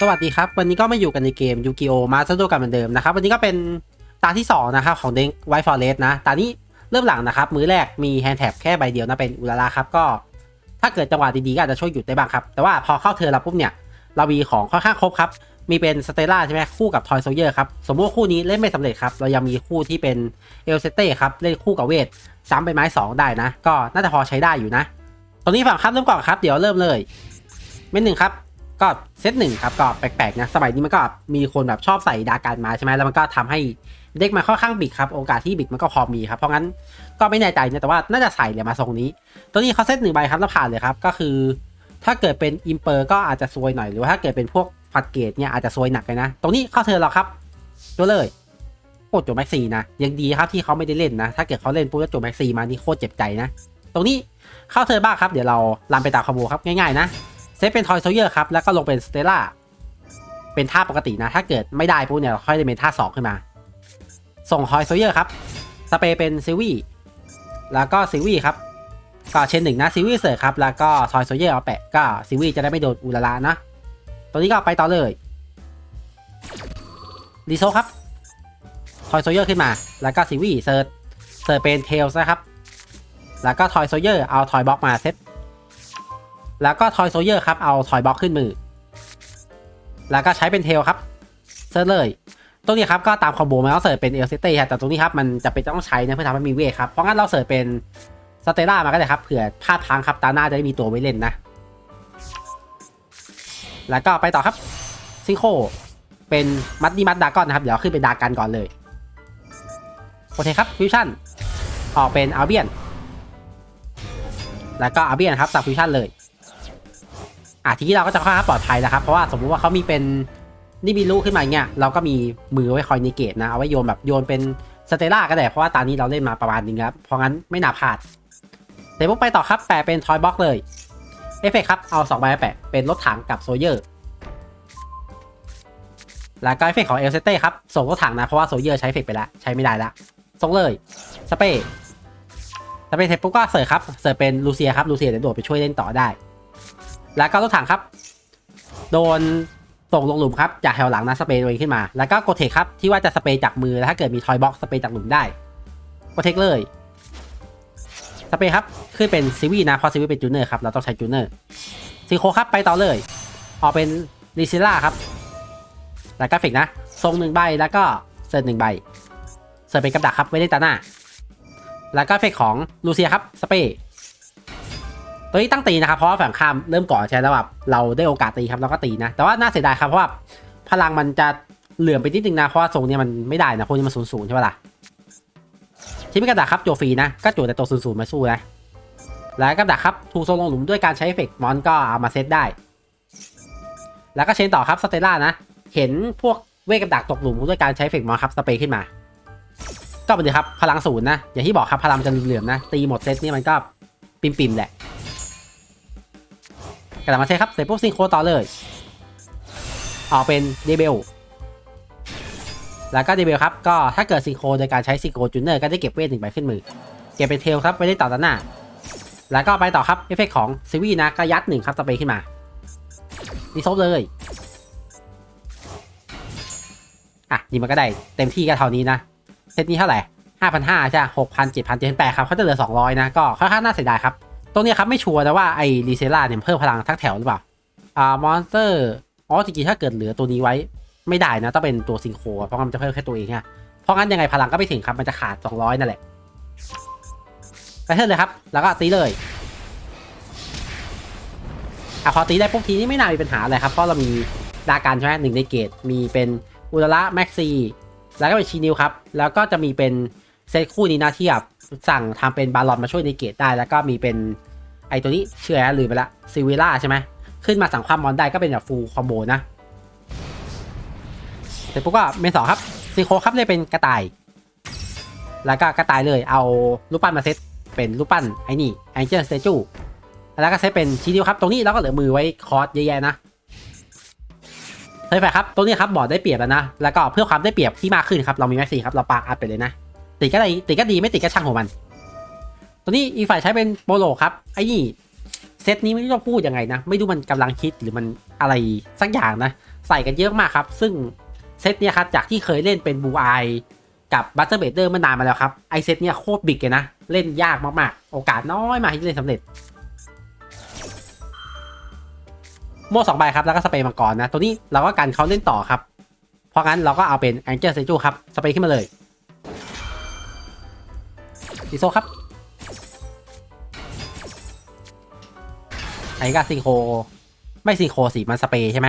สวัสดีครับ วันนี้ก็มาอยู่กันในเกมยูกิโอมาสโดกันเหมือนเดิมนะครับ วันนี้ก็เป็นตาที่ 2 นะครับ ของเด้งไวฟอร์เรสนะ ตานี้เริ่มหลังนะครับ มือแรกมีแฮนด์แท็บแค่ใบเดียวนะเป็นอุลาราครับก็ ถ้าเกิดจังหวะดีๆก็อาจจะช่วยหยุดได้บ้างครับ แต่ว่าพอเข้าเทิร์เราปุ๊บเนี่ย เรามีของค่อนข้างครบครับ มีเป็นสเตล่าใช่ไหมคู่กับทอยโซเยอร์ครับ สมมติคู่นี้เล่นไม่สำเร็จครับ เรายังมีคู่ที่เป็นเอลเซเต้ครับเล่นคู่กับเวทซ้ำไปไม้ 2 ได้นะ ก็น่าจะพอใช้ได้อยู่นะตรงนี้ฝั่งครับเริ่มก่อนครับ เดี๋ยวเริ่มเลยเม็ดหนึ่งครับ ก็เซตหนึ่งครับก็แปลกๆนะสมัยนี้มันก็มีคนแบบชอบใส่ดาการมาใช่ไหมแล้วมันก็ทำให้เด็กมันค่อนข้างบิดครับโอกาสที่บิดมันก็พอมีครับเพราะงั้นก็ไม่แน่ใจนะแต่ว่าน่าจะใส่เลยมาทรงนี้ ตัวนี้เขาเซตหนึ่งใบครับแล้วผ่านเลยครับก็คือ ถ้าเกิดเป็นอิมเปอร์ก็อาจจะซวยหน่อยหรือว่าถ้าเกิดเป็นพวกฟัดเกตเนี่ยอาจจะซวยหนักเลยนะ ตรงนี้เข้าเธอเราครับตัวเลยโคตรโจแม็กซี่นะยังดีครับที่เขาไม่ได้เล่นนะ ถ้าเกิดเขาเล่นปุ๊บแล้วโจแม็กซี่มานี่โคตรเจ็บใจนะ ตรงนี้เข้าเธอบ้างครับเดี๋ยวเราลันไปตามคอมโบครับง่ายๆนะ เซตเป็นทอยโซเยอร์ครับ แล้วก็ลงเป็นสเตล่า เป็นท่าปกตินะ ถ้าเกิดไม่ได้ปุ๊บเนี่ยเราค่อยได้เป็นท่าสองขึ้นมา ส่งทอยโซเยอร์ครับ สเปร์เป็นซิวี่แล้วก็ซิวี่ครับ ก็เชนหนึ่งนะซิวี่เสิร์ฟครับ แล้วก็ทอยโซเยอร์เอาแปะ ก็ซิวี่จะได้ไม่โดนอุลาระนะ ตัวนี้ก็ไปต่อเลยดีโซครับทอยโซเยอร์ขึ้นมา แล้วก็ซิวี่เสิร์ฟเสิร์ฟเป็นเทลส์นะครับ แล้วก็ทอยโซเยอร์เอาทอยบล็อกมาเซต แล้วก็ทอยโซเยอร์ครับ เอาทอยบ็อกขึ้นมือ แล้วก็ใช้เป็นเทลครับ เซิร์ชเลยตรงนี้ครับก็ตามคอมโบมาเราเสิร์ฟเป็นเอลซิตี้ครับแต่ตรงนี้ครับมันจะเป็นต้องใช้นะเพื่อทำให้มีเวทครับ เพราะงั้นเราเสิร์ฟเป็นสเตล่ามาก็ได้ครับเผื่อพลาดทางครับตาหน้าจะได้มีตัวไว้เล่นนะ แล้วก็ไปต่อครับซิงโคเป็นมัดดีมัดดากอนนะครับ เดี๋ยวขึ้นเป็นดากันก่อนเลย โอเคครับฟิวชั่นออกเป็นอาเบียน แล้วก็อาเบียนครับสับฟิวชั่นเลย อะทีนี้เราก็จะค่อนข้างปลอดภัยนะครับ เพราะว่าสมมุติว่าเขามีเป็นนิบิลูกขึ้นมาอย่างเงี้ยเราก็มีมือไว้คอยนิเกตนะเอาไว้โยนแบบโยนเป็นสเตล่าก็ได้เพราะว่าตอนนี้เราเล่นมาประมาณนึงครับเพราะงั้นไม่น่าพลาดเดี๋ยวพวกไปต่อครับแปะเป็นทอยบ็อกเลยเอฟเฟกครับเอา2ใบมาแปะเป็นรถถังกับโซเยอร์แล้วก็เอฟเฟกของเอลเซเต้ครับส่งรถถังนะเพราะว่าโซเยอร์ใช้เอฟเฟกไปแล้วใช้ไม่ได้ละส่งเลยสเปย์สเปย์เสร็จปุ๊บก็เสิร์ฟครับเสิร์ฟเป็นลูเซียครับลูเซียเดี๋ยวโดดไปช่วยเล่นต่อได้ แล้วก็รถถังครับ โดนส่งลงหลุมครับ จากแถวหลังนะสเปรย์ตัวเองขึ้นมา แล้วก็กดเทคครับ ที่ว่าจะสเปรย์จากมือแล้วถ้าเกิดมีทอยบ็อกสเปรย์จากหลุมได้กดเทคเลย สเปรย์ครับ ขึ้นเป็นซีวีนะเพราะซีวีเป็นจูเนอร์ครับ เราต้องใช้จูเนอร์ซีโคครับไปต่อเลย ออกเป็นลิซิล่าครับ แล้วก็ฟิกนะ ทรงหนึ่งใบแล้วก็เซิร์ฟหนึ่งใบ เซิร์ฟเป็นกับดักครับไว้เล่นตาหน้า แล้วก็เฟกของลูเซียครับสเปรย์ ตัวนี้ตั้งตีนะครับเพราะว่าฝั่งข้ามเริ่มก่อนใช่แล้วแบบเราได้โอกาสตีครับเราก็ตีนะ แต่ว่าน่าเสียดายครับเพราะว่าพลังมันจะเหลื่อมไปนิดนึงนะเพราะว่าทรงเนี้ยมันไม่ได้นะพวกนี้มันศูนย์ศูนย์ใช่ปะล่ะที่มีกระดาษครับโจฟรีนะก็โจแต่ตัวศูนย์ศูนย์มาสู้นะแล้วกระดาษครับถูกทรงลงหลุมด้วยการใช้เอฟเฟกต์มอนก็เอามาเซตได้ แล้วก็เชนต่อครับสเตล่านะเห็นพวกเวทกับดักตกหลุมด้วยการใช้เอฟเฟกต์มอนครับสเปรย์ขึ้นมา ก็เป็นดีครับพลังศูนย์นะอย่างที่บอกครับพลังจะเหลื่อมนะ ตีหมดเซตนี่มันก็ปิ่มๆแหละ กระดาษมาเซครับเสร็จปุ๊บซิงโครต่อเลยออกเป็นเดเบลแล้วก็เดเบลครับก็ถ้าเกิดซิงโครโดยการใช้ซิงโครจูเนอร์ก็ได้เก็บเวทหนึ่งใบขึ้นมือ เก็บเป็นเทลครับไว้ได้ต่อด้านหน้า แล้วก็ไปต่อครับเอฟเฟกของซิวีนะก็ยัดหนึ่งครับสเปรย์ขึ้นมาดีซบเลยอะนี่มันก็ได้เต็มที่ก็เท่านี้นะเซตนี้เท่าไหร่ห้าพันห้าใช่หกพันเจ็ดพันเจ็ดพันแปดครับเขาจะเหลือสองร้อยนะ ก็ค่อนข้างน่าเสียดายครับ ตรงนี้ครับไม่ชัวร์นะว่าไอ้รีเซล่าเนี่ยเพิ่มพลังทั้งแถวหรือเปล่า อ่ามอนสเตอร์อ๋อจริงๆถ้าเกิดเหลือตัวนี้ไว้ไม่ได้นะต้องเป็นตัวซิงโครเพราะมันจะเพิ่มแค่ตัวเองฮะเพราะงั้นยังไงพลังก็ไม่ถึงครับมันจะขาด 200 นั่นแหละไปเทิร์นเลยครับ แล้วก็ตีเลยอะพอตีได้ปุ๊บทีนี้ไม่น่ามีปัญหาอะไรครับเพราะเรามีดาการใช่ไหมหนึ่งในเกตมีเป็นอุลระแม็กซีแล้วก็เป็นชีนิวครับ แล้วก็จะมีเป็นเซตคู่นี้นะที่แบบสั่งทำเป็นบาลอนมาช่วยในเกตได้ แล้วก็มีเป็น ไอตัวนี้เชื่อลืมไปละซิวิล่าใช่ไหมขึ้นมาสั่งความมอนได้ก็เป็นแบบฟูลคอมโบนะเสร็จปุ๊บก็เมนสองครับซีโคครับเลยเป็นกระต่าย แล้วก็กระต่ายเลยเอารูปปั้นมาเซตเป็นรูปปั้นไอ้นี่แองเจิลสเตจูแล้วก็เซตเป็นชีดิวครับตรงนี้เราก็เหลือมือไว้คอร์สเยอะแยะนะเฮ้ยแฟครับตรงนี้ครับบอร์ดได้เปรียบแล้วนะ แล้วก็เพื่อความได้เปรียบที่มากขึ้นครับเรามีแม็กซี่ครับเราปาอัพไปเลยนะติดก็ได้ติดก็ดีไม่ติดก็ช่างของมัน ตัวนี้อีกฝ่ายใช้เป็นโปโลครับไอ้นี่เซตนี้ไม่รู้จะพูดยังไงนะ ไม่รู้มันกำลังคิดหรือมันอะไรสักอย่างนะ ใส่กันเยอะมากครับ ซึ่งเซตเนี่ยครับจากที่เคยเล่นเป็นบูไอกับบัตเตอร์เบเดอร์มื่อนานมาแล้วครับไอเซตเนี่ยโคตรบิ๊กเลยนะ เล่นยากมากๆ โอกาสน้อยมากที่จะเล่นสำเร็จโม่สองใบครับ แล้วก็สเปรย์มังกรนะ ตัวนี้เราก็กันเขาเล่นต่อครับ เพราะงั้นเราก็เอาเป็นแองเจิลเซจูครับ สเปรย์ขึ้นมาเลยดิโซครับ ไอ้กาซิงโคไม่ซิงโคสิมันสเปรย์ใช่ไหม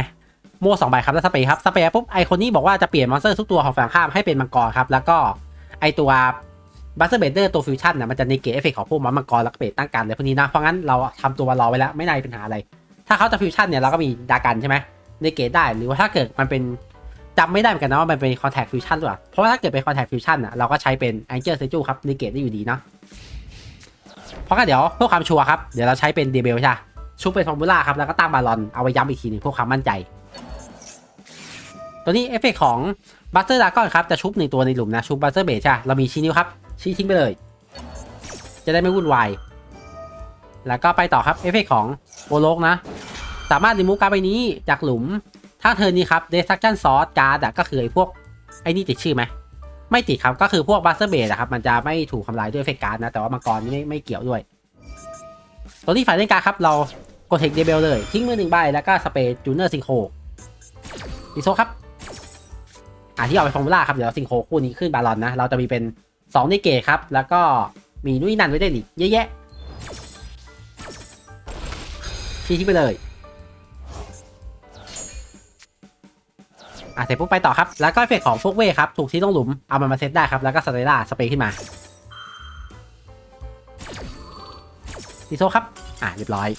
โม่สองใบครับแล้วสเปรย์ครับสเปรย์ปุ๊บไอคนนี้บอกว่าจะเปลี่ยนมอนสเตอร์ทุกตัวของฝั่งข้ามให้เป็นมังกรครับแล้วก็ไอตัวบัสเตอร์เบเดอร์ตัวฟิวชั่นนะมันจะในเกตเอฟเฟกของพวกมอนมังกรแล้วก็เปรตตั้งกันเลยพวกนี้นะเพราะงั้นเราทำตัวรอไว้แล้วไม่น่ามีปัญหาอะไร ถ้าเขาจะฟิวชั่นเนี่ยเราก็มีดากันใช่ไหมในเกตได้หรือว่าถ้าเกิดมันเป็นจำไม่ได้เหมือนกันนะว่ามันเป็นคอนแทคฟิวชั่นหรือเปล่าเพราะว่าถ้าเกิดเป็นคอนแทคฟิวชั่นอะเราก็ใช้เป็นแองเจิลเซจูครับในเกตได้อยู่ดีเนาะเพราะงั้นเดี๋ยวเพื่อความชัวร์ครับเดี๋ยวเราใช้เป็นเดเบลใช่ ชุบเป็นฟอร์มูล่าครับแล้วก็ตั้งบาลอนเอาไว้ย้ำอีกทีหนึ่งเพื่อความมั่นใจ ตัวนี้เอฟเฟกของบัตเตอร์ดากอนครับจะชุบหนึ่งตัวในหลุมนะชุบบัตเตอร์เบสใช่ะเรามีชี้นิ้วครับชี้ทิ้งไปเลย จะได้ไม่วุ่นวายแล้วก็ไปต่อครับเอฟเฟกของโอโลกนะ สามารถรีมูฟการ์ดใบนี้จากหลุม ถ้าเธอนี้ครับเดส t ั c ชั่นซอสการ์ดก็คือไอ้พวกไอ้นี่ติดชื่อไหมไม่ติดครับก็คือพวกบัสเตอร์เบสครับมันจะไม่ถูกทำลายด้วยเฟกการ์ดนะแต่ว่ามังกรนี่ไม่ไม่เกี่ยวด้วย ตัวที่ฝ่ายเล่นการ์ดครับเรา กดเทคเดเบลเลย ทิ้งมือหนึ่งใบแล้วก็สเปรย์จูเนอร์ซิงโคดิโซครับ อ่าที่เอาไปฟอร์มูล่าครับ เดี๋ยวซิงโคคู่นี้ขึ้นบาลอนนะ เราจะมีเป็น2ในเกตครับ แล้วก็มีนุ่ยนันไว้ได้อีกเยอะแยะชี้ทิ้งไปเลย อะเสร็จปุ๊บไปต่อครับ แล้วก็เอฟเฟกของพวกเวครับ ถูกที่ต้องหลุม เอามันมาเซตได้ครับ แล้วก็สเตล่าสเปรย์ขึ้นมาดิโซครับ อะเรียบร้อย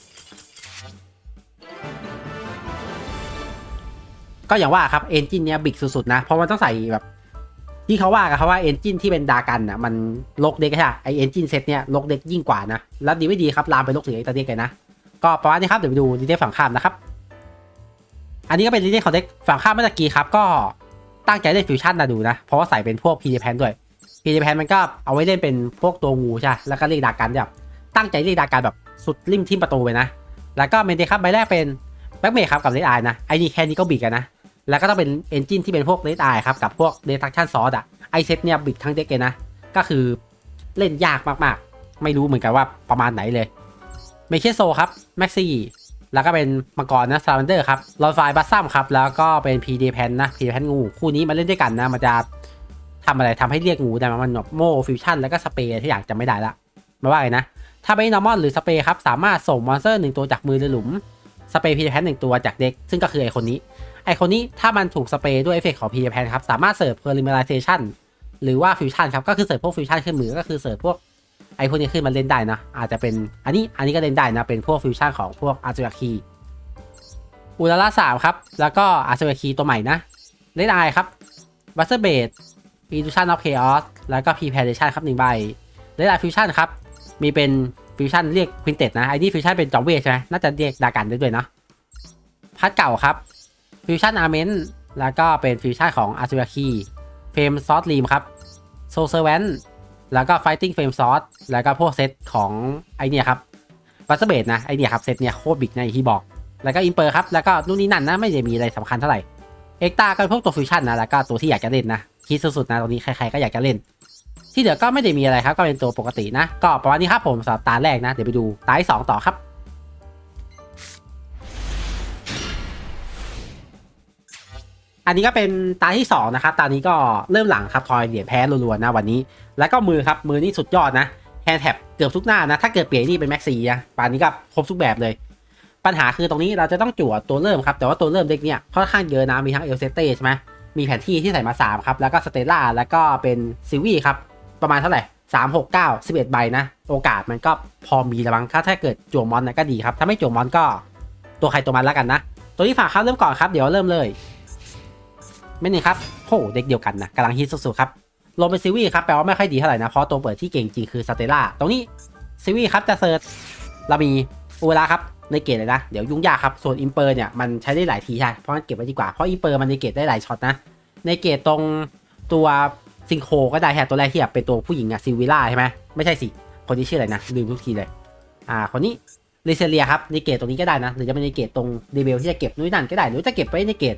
ก็อย่างว่าครับเอนจินเนี้ยบิ๊กสุดๆนะ เพราะมันต้องใส่แบบ ที่เขาว่ากันเขาว่าเอนจินที่เป็นดากันอะมันลกเด็กใช่ไหมไอเอนจินเซตเนี้ยลกเด็กยิ่งกว่านะ แล้วดีไม่ดีครับลามไปลกถึงไอตาเด็กเลยนะ ก็ประมาณนี้ครับเดี๋ยวไปดูดีเทลฝั่งข้ามนะครับ อันนี้ก็เป็นลิเดียของเด็กฝั่งข้ามเมื่อกี้ครับ ก็ตั้งใจเล่นฟิวชั่นนะดูนะ เพราะว่าใส่เป็นพวกพีเดแพนด้วยพีเดแพนมันก็เอาไว้เล่นเป็นพวกตัวงูใช่แล้วก็เรียกดากันแบบตั้งใจเรียกดากันแบบสุดริมทิมประตูไปนะ แล้วก็เมนเดครับใบแรกเป็นแบ็กเมย์ครับกับเลดไอนะไอ้นี่แค่นี้ก็บิดกันนะ แล้วก็ต้องเป็นเอนจินที่เป็นพวกเลดไอครับ กับพวกเดทักชั่นซอสอะไอเซตเนี่ยบิดทั้งเด็กเลยนะ ก็คือเล่นยากมากๆ ไม่รู้เหมือนกันว่าประมาณไหนเลยเมเคโซครับแม็กซี่แล้วก็เป็นมังกรนะซา l ันเดอร์ครับลอนไฟบัสซัมครับ แล้วก็เป็นพีเดแพนนะพีเดแพนงูคู่นี้มาเล่นด้วยกันนะ มันจะทำอะไรทำให้เรียกงูได้มันแบบโมฟิวชั่นแล้วก็สเปรย์ที่อยากจะไม่ได้ละไม่ว่าไงนะ ถ้าไม่นอร์มอลหรือสเปรย์ครับ สามารถส่งมอนสเตอร์หนึ่งตัวจากมือหรือหลุม สเปรย์พีเดแพนหนึ่งตัวจากเด็ก ซึ่งก็คือไอคนนี้ ไอคนนี้ถ้ามันถูกสเปรย์ด้วยเอฟเฟกของพีแพนครับ สามารถเสิร์ฟเพอร์ลิเมอไรเซชันหรือว่าฟิวชั่นครับ ก็คือเสิร์ฟพวกฟิวชั่นขึ้นมือก็คือเสิร์ฟพวกไอพวกนี้ขึ้นมาเล่นได้นะ อาจจะเป็นอันนี้อันนี้ก็เล่นได้นะ เป็นพวกฟิวชั่นของพวกอาร์จูคีอุลาล่าสามครับ แล้วก็อาร์เซอร์คีตัวใหม่นะเลดไอครับบัสเตอร์เบดอีดูชันออฟเคออสแล้วก็พีแพนเดชันครับหนึ่งใบเลดไอฟิวชั่นครับมีเป็นฟิวชั่นเรียกควินเต็ดนะไอนี่ฟิวชั่นเป็นจอมเวทใช่ไหมน่าจะเรียกดากันได้ด้วยนะพัดเก่าครับ ฟิวชั่นอาร์เมนแล้วก็เป็นฟิวชั่นของอาร์เซอร์คีเฟมซอสลีมครับโซเซอร์แวนแล้วก็ไฟติ้งเฟมซอสแล้วก็พวกเซตของไอเนี่ยครับบัสเบดนะไอเนี่ยครับเซตเนี่ยโคตรบิ๊กนะที่บอก แล้วก็อิมเปอร์ครับ แล้วก็นู่นนี่นั่นนะไม่ได้มีอะไรสำคัญเท่าไหร่เอ็กตาก็พวกตัวฟิวชั่นนะแล้วก็ตัวที่อยากจะเล่นนะคิดสุดๆนะตรงนี้ใครๆก็อยากจะเล่น ที่เหลือก็ไม่ได้มีอะไรครับก็เป็นตัวปกตินะ ก็ประมาณนี้ครับผมสำหรับตาแรกนะเดี๋ยวไปดูตาที่สองต่อครับ อันนี้ก็เป็นตาที่สองนะครับ ตานี้ก็เริ่มหลังครับทอยเหรียญแพ้รัวๆนะวันนี้ แล้วก็มือครับ มือนี่สุดยอดนะแฮนด์แท็บเกือบทุกหน้านะ ถ้าเกิดเปลี่ยนนี่เป็นแม็กซีนะป่านนี้ก็ครบทุกแบบเลย ปัญหาคือตรงนี้เราจะต้องจั่วตัวเริ่มครับ แต่ว่าตัวเริ่มเด็กเนี่ยค่อนข้างเยอะนะ มีทั้งเอลเซเต้ใช่ไหมมีแผนที่ที่ใส่มา3ครับ แล้วก็สเตล่า แล้วก็เป็นซิวี่ครับ ประมาณเท่าไหร่สามหกเก้าสิบเอ็ดใบนะ โอกาสมันก็พอมีระวังถ้าถ้าเกิดจั่วมอนนะก็ดีครับ ถ้าไม่จั่วมอนก็ตัวใครตัวมันแล้วกันนะ ตัวที่ฝากครับเริ่มก่อนครับ เดี๋ยวเริ่มเลย ไม่นี่ครับโหเด็กเดียวกันนะกำลังฮิตสุดๆครับลงเป็นซิวี่ครับแปลว่าไม่ค่อยดีเท่าไหร่นะเพราะตัวเปิดที่เก่งจริงคือสเตล่าตรงนี้ซิวี่ครับจะเซิร์ชเรามีอูเวลาครับในเกตเลยนะเดี๋ยวยุ่งยากครับส่วนอิมเปอร์เนี่ยมันใช้ได้หลายทีใช่เพราะงั้นเก็บไว้ดีกว่าเพราะอิมเปอร์มันในเกตได้หลายช็อตนะในเกตตรงตัวซิงโคก็ได้แค่ตัวแรกที่แบบเป็นตัวผู้หญิงอะซิวิล่าใช่ไหมไม่ใช่สิ คนที่ชื่ออะไรนะลืมทุกทีเลย อ่าคนนี้ลิเซเลียครับในเกตตรงนี้ก็ได้นะหรือจะเป็นในเกตตรงเดเบลที่จะเก็บนู่นนั่นก็ได้หรือจะเก็บไว้ในเกต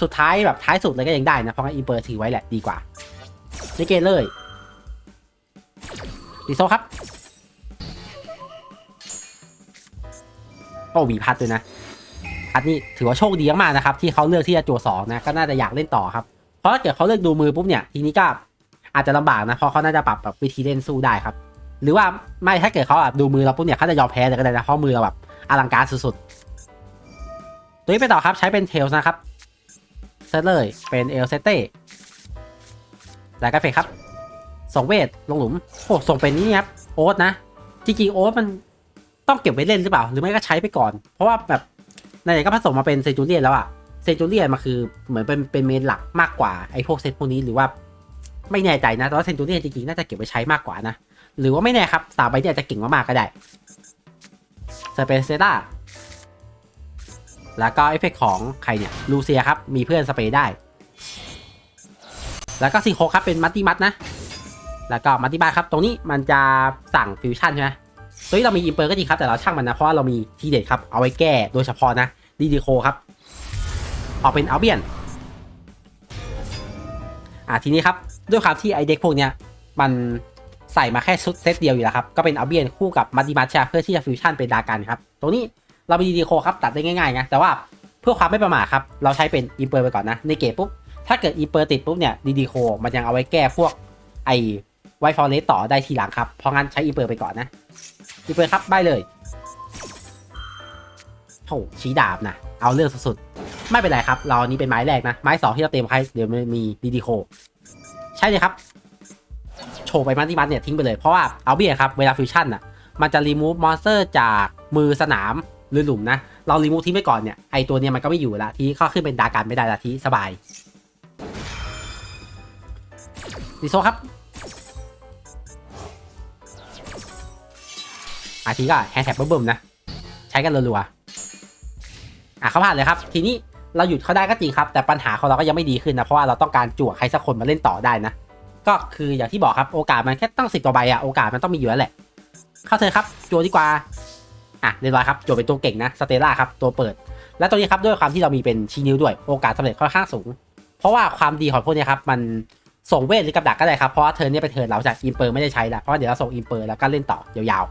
สุดท้ายแบบท้ายสุดเลยก็ยังได้นะเพราะงั้นอิมเปอร์ถือไว้แหละดีกว่าในเกมเลยดีโซครับโอ้มีพัดด้วยนะพัดนี่ถือว่าโชคดีมากๆนะครับ ที่เขาเลือกที่จะจั่วสองนะก็น่าจะอยากเล่นต่อครับ เพราะถ้าเกิดเขาเลือกดูมือปุ๊บเนี่ยทีนี้ก็อาจจะลำบากนะเพราะเขาน่าจะปรับแบบวิธีเล่นสู้ได้ครับ หรือว่าไม่ถ้าเกิดเขาแบบดูมือเราปุ๊บเนี่ยเขาจะยอมแพ้เลยก็ได้นะเพราะมือเราแบบอลังการสุดๆตัวนี้ไปต่อครับใช้เป็นเทลส์นะครับ เซตเลยเป็นเอลเซเต้แล้วก็เฟครับส่งเวทลงหลุมโอ้ส่งเป็นนี่ครับโอ๊ตนะ จริงๆโอ๊ตมันต้องเก็บไว้เล่นหรือเปล่า หรือไม่ก็ใช้ไปก่อน เพราะว่าแบบไหนๆก็ผสมมาเป็นเซจูเลียนแล้วอะเซจูเลียนมาคือเหมือนเป็นเป็นเมนหลักมากกว่าไอ้พวกเซตพวกนี้หรือว่าไม่แน่ใจนะแต่ว่าเซจูเลียนจริงๆน่าจะเก็บไว้ใช้มากกว่านะ หรือว่าไม่แน่ครับสามใบเนี่ยอาจจะเก่งมากๆก็ได้สเปเซต้า แล้วก็เอฟเฟกของใครเนี่ยลูเซียครับ มีเพื่อนสเปรย์ได้ แล้วก็ซิงโคครับเป็นมัตติมัตนะ แล้วก็มัตติมัตครับ ตรงนี้มันจะสั่งฟิวชั่นใช่ไหมตัวนี้เรามีอิมเปอร์ก็จริงครับ แต่เราช่างมันนะ เพราะว่าเรามีทีเด็ดครับ เอาไว้แก้โดยเฉพาะนะดีดีโคครับ ออกเป็นอัลเบียนอ่าทีนี้ครับ ด้วยความที่ไอเด็กพวกเนี้ยมันใส่มาแค่ชุดเซตเดียวอยู่แล้วครับ ก็เป็นอัลเบียนคู่กับมัตติมัตใช่เพื่อที่จะฟิวชั่นเป็นดากันครับ ตรงนี้ เรามีดีโคครับตัดได้ง่ายๆนะแต่ว่าเพื่อความไม่ประมาทครับ เราใช้เป็นอิมเปอร์ไปก่อนนะ ในเกมปุ๊บ ถ้าเกิดอิมเปอร์ติดปุ๊บเนี่ยดีดีโคมันยังเอาไว้แก้พวกไอไวฟอร์เรสต่อได้ทีหลังครับ เพราะงั้นใช้อิมเปอร์ไปก่อนนะอิมเปอร์ครับใบเลยโหชี้ดาบนะ เอาเรื่องสุดๆ ไม่เป็นไรครับ เรานี้เป็นไม้แรกนะ ไม้สองที่เราเตรียมไว้เดี๋ยวมีดีดีโค ใช่เลยครับโชว์ไปมันที่มันเนี่ยทิ้งไปเลย เพราะว่าเอาเบียครับ เวลาฟิวชั่นอะ มันจะรีมูฟมอนสเตอร์จากมือสนาม หรือหลุมนะ เรารีมูฟทิ้งไปก่อนเนี่ย ไอตัวเนี้ยมันก็ไม่อยู่ละทีก็ขึ้นเป็นดาการไม่ได้ละทีสบายดิโซครับอาทีก็แฮชแท็กเบิ่มๆนะ ใช้กันรัวๆอะเขาผ่านเลยครับ ทีนี้เราหยุดเขาได้ก็จริงครับ แต่ปัญหาของเราก็ยังไม่ดีขึ้นนะ เพราะว่าเราต้องการจั่วใครสักคนมาเล่นต่อได้นะ ก็คืออย่างที่บอกครับ โอกาสมันแค่ตั้งสิบกว่าใบอะโอกาสมันต้องมีอยู่แล้วแหละ เข้าเธอครับจั่วดีกว่า อะเรียบร้อยครับจั่เป็นตัวเก่งนะสเตล่าครับตัวเปิด และตัวนี้ครับด้วยความที่เรามีเป็นชีนิ้วด้วยโอกาสสำเร็จค่อนข้างสูง เพราะว่าความดีของพวกนี้ครับมันส่งเวทหรือกับดักก็ได้ครับเพราะว่าเทิร์นเนี้เป็นเทิร์นเราจากอิมเปอร์ไม่ได้ใช้และเพราะว่าเดี๋ยวเราส่งอิมเปอร์แล้วก็เล่นต่อยาว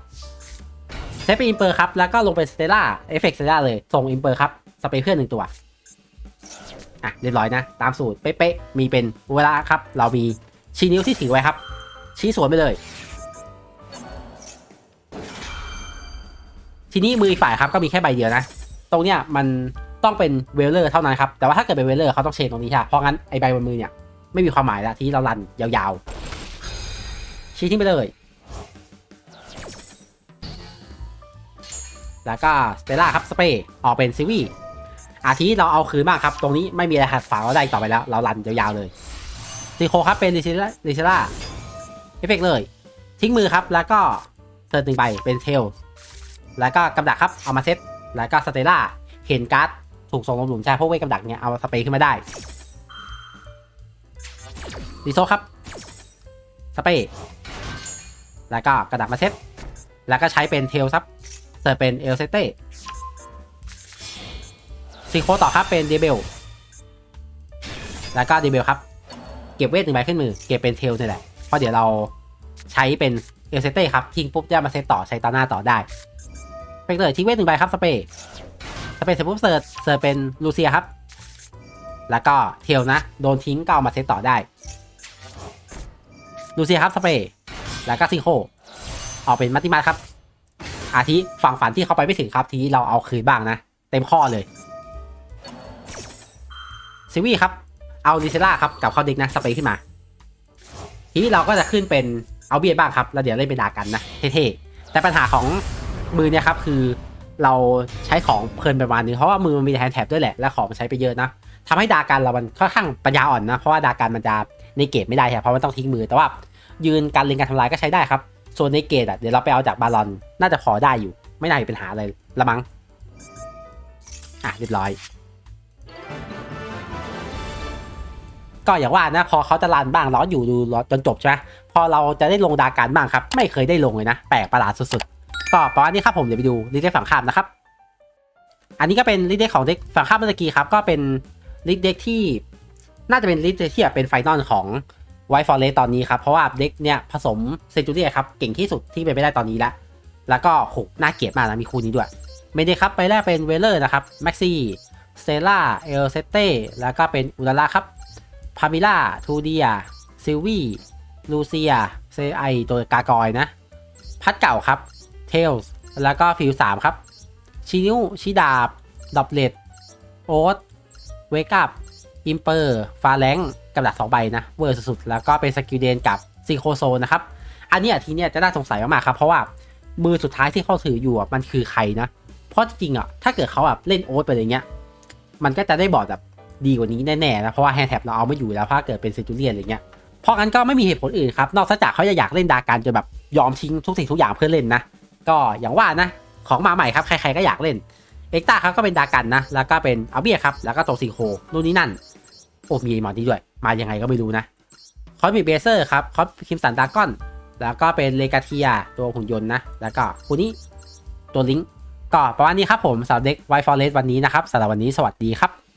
ๆเซตเป็นอิมเปอร์ครับแล้วก็ลงเป็นสเตล่าเอฟเฟกต์สเตล่าเลยส่งอิมเปอร์ครับสเปรย์เพื่อนหนึ่งตัวอะเรียบร้อยนะ ตามสูตรเป๊ะๆมีเป็นเวลาครับ เรามีชี้นิ้วที่ถือไว้ครับ ชี้สวนไปเลย ทีนี้มืออีกฝ่ายครับก็มีแค่ใบเดียวนะ ตรงเนี้ยมันต้องเป็นเวลเลอร์เท่านั้นครับ แต่ว่าถ้าเกิดเป็นเวลเลอร์เขาต้องเชนตรงนี้ค่ะ เพราะงั้นไอใบบนมือเนี่ยไม่มีความหมายแล้วที่เรารันยาวๆ ชี้ทิ้งไปเลย แล้วก็สเตล่าครับสเปรย์ออกเป็นซิวี่อาทีเราเอาคืนมากครับ ตรงนี้ไม่มีอะไรขัดขวาเราได้ต่อไปแล้ว เรารันยาวๆเลยซีโคครับเป็นลิซิล่าลิซิล่าเอฟเฟกเลย ทิ้งมือครับแล้วก็เติร์หนึ่งใบเป็นเทล แล้วก็กำดักครับเอามาเซตแล้วก็สเตล่าเห็นการ์ดถูกส่งลงหลุมใช่พวกเวทกำดักเนี่ยเอาสเปรย์ขึ้นมาได้ดีโซครับสเปรย์แล้วก็กระดักมาเซตแล้วก็ใช้เป็นเทลซับเสิร์ฟเป็นเอลเซเต้ซีโคต่อครับเป็นเดเบลแล้วก็เดเบลครับ เก็บเวทหนึ่งใบขึ้นมือ เก็บเป็นเทลนี่แหละเพราะเดี๋ยวเราใช้เป็นเอลเซเต้ครับทิ้งปุ๊บจะมาเซตต่อใช้ตาหน้าต่อได้ ป็นเลยทิ้งเวทหนึ่งใบครับสเปรย์สเปรย์เสร็จปุ๊บเสิร์ฟเสิร์ฟเป็นลูเซียครับ แล้วก็เทลนะ โดนทิ้งก็เอามาเซตต่อได้ ลูเซียครับสเปรย์แล้วก็ซิงโคออกเป็นมัตติมัตครับ อาทิฝั่งฝันที่เขาไปไม่ถึงครับทีนี้เราเอาคืนบ้างนะ เต็มข้อเลยซิวี่ครับ เอาดิเซล่าครับกับเข้าเด็กนะสเปรย์ขึ้นมา ทีนี้เราก็จะขึ้นเป็นเอาเบียบ้างครับ แล้วเดี๋ยวเล่นเป็นดากันนะเท่ๆแต่ปัญหาของ มือเนี่ยครับคือเราใช้ของเพลินประมาณนึงเพราะว่ามือมันมีแฮนด์แท็บด้วยแหละ และของมันใช้ไปเยอะนะทำให้ดากันเรามันค่อนข้างปัญญาอ่อนนะ เพราะว่าดากันมันจะในเกตไม่ได้ครับเพราะมันต้องทิ้งมือแต่ว่ายืนการเล็งการทำลายก็ใช้ได้ครับส่วนในเกตอะเดี๋ยวเราไปเอาจากบาลอนน่าจะพอได้อยู่ ไม่น่ามีปัญหาเลยละมั้งอะเรียบร้อย ก็อย่างว่านะพอเขาจะรันบ้างราอยู่ดูจนจบใช่ไหมพอเราจะได้ลงดาการบ้างครับ ไม่เคยได้ลงเลยนะ แปลกประหลาดสุดๆ ก็ประมาณนี้ครับผมเดี๋ยวไปดูลิเดฝั่งข้ามนะครับ อันนี้ก็เป็นลิเดของเด็กฝั่งข้ามเมื่อกี้ครับก็เป็นลิเด็กที่น่าจะเป็นลิเด็กที่เป็นไฟนอลของไวฟอร์เรสตอนนี้ครับเพราะว่าเด็กเนี่ยผสมเซนจูเรียครับเก่งที่สุดที่เป็นไปได้ตอนนี้แล้วแล้วก็หกน่าเกลียดมากนะมีคู่นี้ด้วยไม่ได้ครับไปแรกเป็นเวเลอร์นะครับแม็กซี่สเตล่าเอลเซเต้แล้วก็เป็นอุลาล่าครับพามิล่าทูเดียซิลวีลูเซียเซไอตัวกากอยนะ พัดเก่าครับ เทลส์แล้วก็ฟิวสามครับชินิวชิดาบดอบเลดโอ๊ตเวกัพอิมเปอร์ฟาแรงกับดักสองใบนะเวอร์สุดๆแล้วก็เป็นสกิลเดนกับซีโคโซนะครับ อันนี้ทีเนี้ยจะน่าสงสัยมากๆครับ เพราะว่ามือสุดท้ายที่เขาถืออยู่มันคือใครนะ เพราะจริงอะถ้าเกิดเขาแบบเล่นโอ๊ตไปอะไรเงี้ย มันก็จะได้บอร์ดแบบดีกว่านี้แน่ๆนะเพราะว่าแฮนด์แท็บเราเอาไม่อยู่แล้วถ้าเกิดเป็นเซนจูเรียนอะไรเงี้ยเพราะงั้นก็ไม่มีเหตุผลอื่นครับนอกจากเขาจะอยากเล่นดาการจนแบบยอมทิ้งทุกสิ่งทุกอย่างเพื่อเล่นนะ ก็อย่างว่านะ ของมาใหม่ครับ ใครๆก็อยากเล่น เอ็กตาครับก็เป็นดากันนะ แล้วก็เป็นอาเบียครับ แล้วก็โตซิโคนู่นนี่นั่น โอ้มีหมอนี้ด้วย มายังไงก็ไม่รู้นะ คอสมิเบเซอร์ครับ คอสคิมสันดากอน แล้วก็เป็นเลกาเทียตัวหุ่นยนต์นะ แล้วก็คูนี้ตัวลิงก์ก็ประมาณนี้ครับผมสำหรับเด็กไวฟอร์เรสวันนี้นะครับสำหรับวันนี้สวัสดีครับ